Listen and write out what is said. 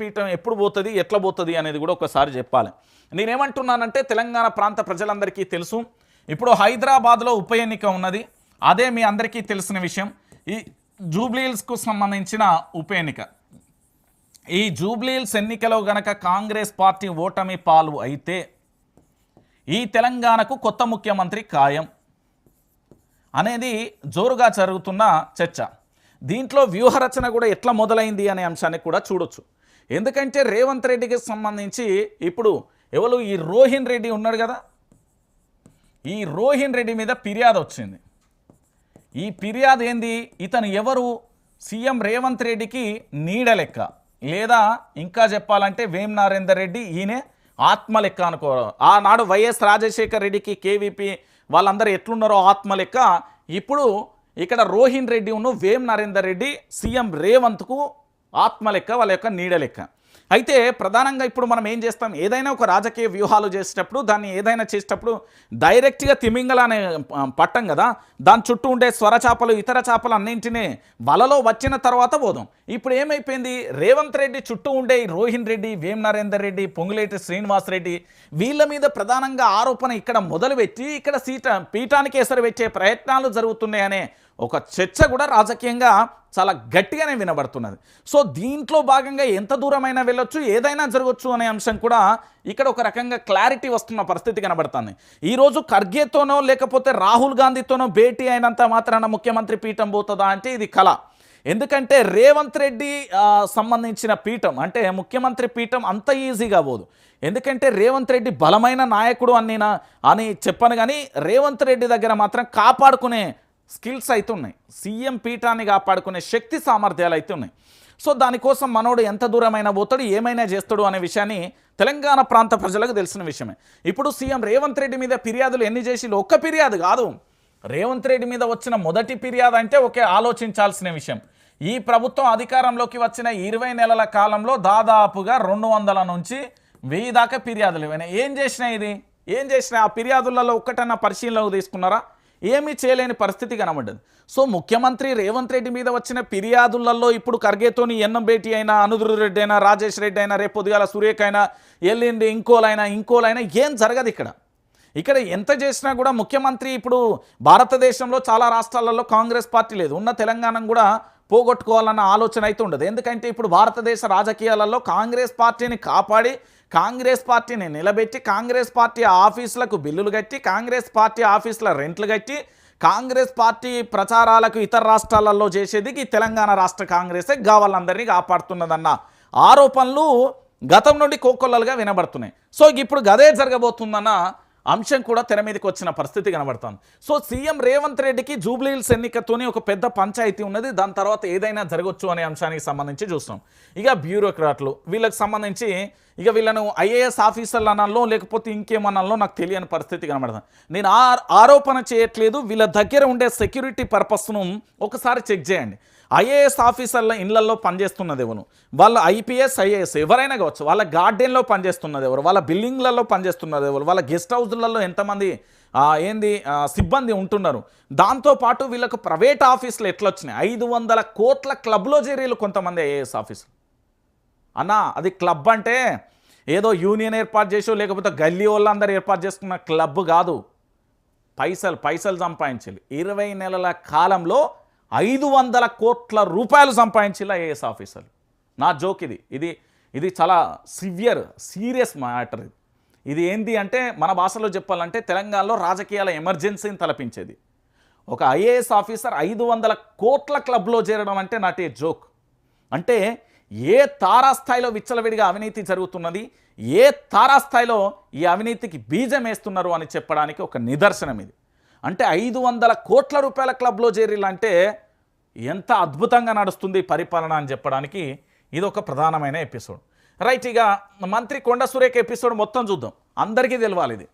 పీఠం ఎప్పుడు పోతుంది ఎట్లా పోతుంది అనేది కూడా ఒకసారి చెప్పాలి. నేనేమంటున్నానంటే తెలంగాణ ప్రాంత ప్రజలందరికీ తెలుసు. ఇప్పుడు హైదరాబాద్లో ఉప ఎన్నిక ఉన్నది. అదే మీ అందరికీ తెలిసిన విషయం. ఈ జూబ్లీహిల్స్కు సంబంధించిన ఉప ఎన్నిక. ఈ జూబ్లీహిల్స్ ఎన్నికలో గనక కాంగ్రెస్ పార్టీ ఓటమి పాలు అయితే ఈ తెలంగాణకు కొత్త ముఖ్యమంత్రి ఖాయం అనేది జోరుగా జరుగుతున్న చర్చ. దీంట్లో వ్యూహరచన కూడా ఎట్లా మొదలైంది అనే అంశాన్ని కూడా చూడొచ్చు. ఎందుకంటే రేవంత్ రెడ్డికి సంబంధించి ఇప్పుడు ఎవరు ఈ రోహిన్ రెడ్డి ఉన్నాడు కదా? ఈ రోహిన్ రెడ్డి మీద ఫిర్యాదు వచ్చింది. ఈ ఫిర్యాదు ఏంది? ఇతను ఎవరు? సీఎం రేవంత్ రెడ్డికి నీడ లెక్క. లేదా ఇంకా చెప్పాలంటే వేం నరేందర్ రెడ్డి ఈయనే ఆత్మ లెక్క అనుకో ఆనాడు వైఎస్ రాజశేఖర్ రెడ్డికి కేవీపీ వాళ్ళందరూ ఎట్లున్నారో ఆత్మ లెక్క ఇప్పుడు ఇక్కడ రోహిన్ రెడ్డి ఉన్న వేం నరేందర్ రెడ్డి సీఎం రేవంత్కు ఆత్మ లెక్క వాళ్ళ యొక్క నీడ లెక్క అయితే ప్రధానంగా ఇప్పుడు మనం ఏం చేస్తాం? ఏదైనా ఒక రాజకీయ వ్యూహాలు చేసేటప్పుడు దాన్ని ఏదైనా చేసేటప్పుడు డైరెక్ట్గా తిమింగలానే పట్టం కదా దాని చుట్టూ ఉండే స్వర చేపలు ఇతర చేపలు అన్నింటినీ వలలో వచ్చిన తర్వాత పోదాం. ఇప్పుడు ఏమైపోయింది? రేవంత్ రెడ్డి చుట్టూ ఉండే రోహిన్ రెడ్డి వేమ్ నరేందర్ రెడ్డి పొంగులేటి శ్రీనివాస్ రెడ్డి వీళ్ళ మీద ప్రధానంగా ఆరోపణ ఇక్కడ మొదలుపెట్టి ఇక్కడ సీట పీఠానికి ఎసరు పెట్టే ప్రయత్నాలు జరుగుతున్నాయనే ఒక చర్చ కూడా రాజకీయంగా చాలా గట్టిగానే వినబడుతున్నది. సో దీంట్లో భాగంగా ఎంత దూరమైనా వెళ్ళొచ్చు ఏదైనా జరగవచ్చు అనే అంశం కూడా ఇక్కడ ఒక రకంగా క్లారిటీ వస్తున్న పరిస్థితి కనబడుతుంది. ఈరోజు ఖర్గేతోనో లేకపోతే రాహుల్ గాంధీతోనో భేటీ అయినంత మాత్రాన ముఖ్యమంత్రి పీఠం పోతుందా అంటే ఇది కళ ఎందుకంటే రేవంత్ రెడ్డి సంబంధించిన పీఠం అంటే ముఖ్యమంత్రి పీఠం అంత ఈజీగా పోదు. ఎందుకంటే రేవంత్ రెడ్డి బలమైన నాయకుడు అని నేను అని చెప్పను కానీ రేవంత్ రెడ్డి దగ్గర మాత్రం కాపాడుకునే స్కిల్స్ అయితే ఉన్నాయి. సీఎం పీఠాన్ని కాపాడుకునే శక్తి సామర్థ్యాలు అయితే ఉన్నాయి. సో దానికోసం మనోడు ఎంత దూరమైనా పోతాడు ఏమైనా చేస్తాడు అనే విషయాన్ని తెలంగాణ ప్రాంత ప్రజలకు తెలిసిన విషయమే. ఇప్పుడు సీఎం రేవంత్ రెడ్డి మీద ఫిర్యాదులు ఎన్ని చేసి ఒక్క ఫిర్యాదు కాదు. రేవంత్ రెడ్డి మీద వచ్చిన మొదటి ఫిర్యాదు అంటే ఒకే ఆలోచించాల్సిన విషయం. ఈ ప్రభుత్వం అధికారంలోకి వచ్చిన ఇరవై నెలల కాలంలో దాదాపుగా రెండు వందల నుంచి వెయ్యి దాకా ఫిర్యాదులు ఇవ్వనాయి ఏం చేసినా ఇది? ఏం చేసినా ఆ ఫిర్యాదులలో ఒక్కటన్నా పరిశీలనకు తీసుకున్నారా? ఏమీ చేయలేని పరిస్థితి కనబడ్డది. సో ముఖ్యమంత్రి రేవంత్ రెడ్డి మీద వచ్చిన ఫిర్యాదులలో ఇప్పుడు ఖర్గేతోని ఎన్నం భేటీ అయినా అనుదురు రెడ్డి అయినా రాజేష్ రెడ్డి అయినా రేపు పొద్దుగాల సురేఖ అయినా ఎల్లిండి ఇంకోలైనా ఇంకోలైనా ఏం జరగదు ఇక్కడ. ఇక్కడ ఎంత చేసినా కూడా ముఖ్యమంత్రి ఇప్పుడు భారతదేశంలో చాలా రాష్ట్రాలలో కాంగ్రెస్ పార్టీ లేదు. ఉన్న తెలంగాణ కూడా పోగొట్టుకోవాలన్న ఆలోచన అయితే ఉండదు. ఎందుకంటే ఇప్పుడు భారతదేశ రాజకీయాలలో కాంగ్రెస్ పార్టీని కాపాడి కాంగ్రెస్ పార్టీని నిలబెట్టి కాంగ్రెస్ పార్టీ ఆఫీసులకు బిల్లులు కట్టి కాంగ్రెస్ పార్టీ ఆఫీసుల రెంట్లు కట్టి కాంగ్రెస్ పార్టీ ప్రచారాలకు ఇతర రాష్ట్రాలలో చేసేది ఈ తెలంగాణ రాష్ట్ర కాంగ్రెసే గావాలందరినీ కాపాడుతున్నదన్న ఆరోపణలు గతం నుండి కోకొల్లలుగా వినబడుతున్నాయి. సో ఇప్పుడు గదే జరగబోతుందన్న అంశం కూడా తెర మీదకి వచ్చిన పరిస్థితి కనబడుతుంది. సో సీఎం రేవంత్ రెడ్డికి జూబ్లీహిల్స్ ఎన్నికతోని ఒక పెద్ద పంచాయతీ ఉన్నది. దాని తర్వాత ఏదైనా జరగవచ్చు అనే అంశానికి సంబంధించి చూస్తాం. ఇక బ్యూరోక్రాట్లు వీళ్ళకి సంబంధించి ఇక వీళ్ళను ఐఏఎస్ ఆఫీసర్లు అనాలో లేకపోతే ఇంకేమనాలో నాకు తెలియని పరిస్థితి కనబడుతుంది నేను ఆ ఆరోపణ చేయట్లేదు. వీళ్ళ దగ్గర ఉండే సెక్యూరిటీ పర్పస్ను ఒకసారి చెక్ చేయండి. ఐఏఎస్ ఆఫీసర్ల ఇళ్ళలో పనిచేస్తున్నది ఎవరు వాళ్ళ ఐపీఎస్ ఐఏఎస్ ఎవరైనా కావచ్చు వాళ్ళ గార్డెన్లో పనిచేస్తున్నది ఎవరు? వాళ్ళ బిల్డింగ్లలో పనిచేస్తున్నది ఎవరు? వాళ్ళ గెస్ట్ హౌస్లలో ఎంతమంది ఏంది సిబ్బంది ఉంటున్నారు? దాంతోపాటు వీళ్ళకు ప్రైవేట్ ఆఫీసులు ఎట్లా వచ్చినాయి ఐదు వందల కోట్ల క్లబ్లో చేరీలు కొంతమంది ఐఏఎస్ ఆఫీసులు అన్న అది క్లబ్ అంటే ఏదో యూనియన్ ఏర్పాటు చేసో లేకపోతే గల్లీ వాళ్ళందరూ ఏర్పాటు చేసుకున్న క్లబ్ కాదు. పైసలు పైసలు సంపాదించాలి. ఇరవై నెలల కాలంలో ఐదు వందల కోట్ల రూపాయలు సంపాదించిన ఐఏఎస్ ఆఫీసర్లు నా జోక్ ఇది. ఇది ఇది చాలా సివియర్ సీరియస్ మ్యాటర్ ఇది. ఇది ఏంది అంటే మన భాషలో చెప్పాలంటే తెలంగాణలో రాజకీయాల ఎమర్జెన్సీని తలపించేది. ఒక ఐఏఎస్ ఆఫీసర్ ఐదు వందల కోట్ల క్లబ్లో చేరడం అంటే నాటే జోక్ అంటే ఏ తారాస్థాయిలో విచ్చలవిడిగా అవినీతి జరుగుతున్నది ఏ తారాస్థాయిలో ఈ అవినీతికి బీజం వేస్తున్నారు అని చెప్పడానికి ఒక నిదర్శనం ఇది. అంటే ఐదు వందల కోట్ల రూపాయల క్లబ్లో చేరిలంటే ఎంత అద్భుతంగా నడుస్తుంది పరిపాలన అని చెప్పడానికి ఇది ఒక ప్రధానమైన ఎపిసోడ్. రైట్ ఇక మంత్రి కొండ సురేఖ ఎపిసోడ్ మొత్తం చూద్దాం. అందరికీ తెలవాలి ఇది.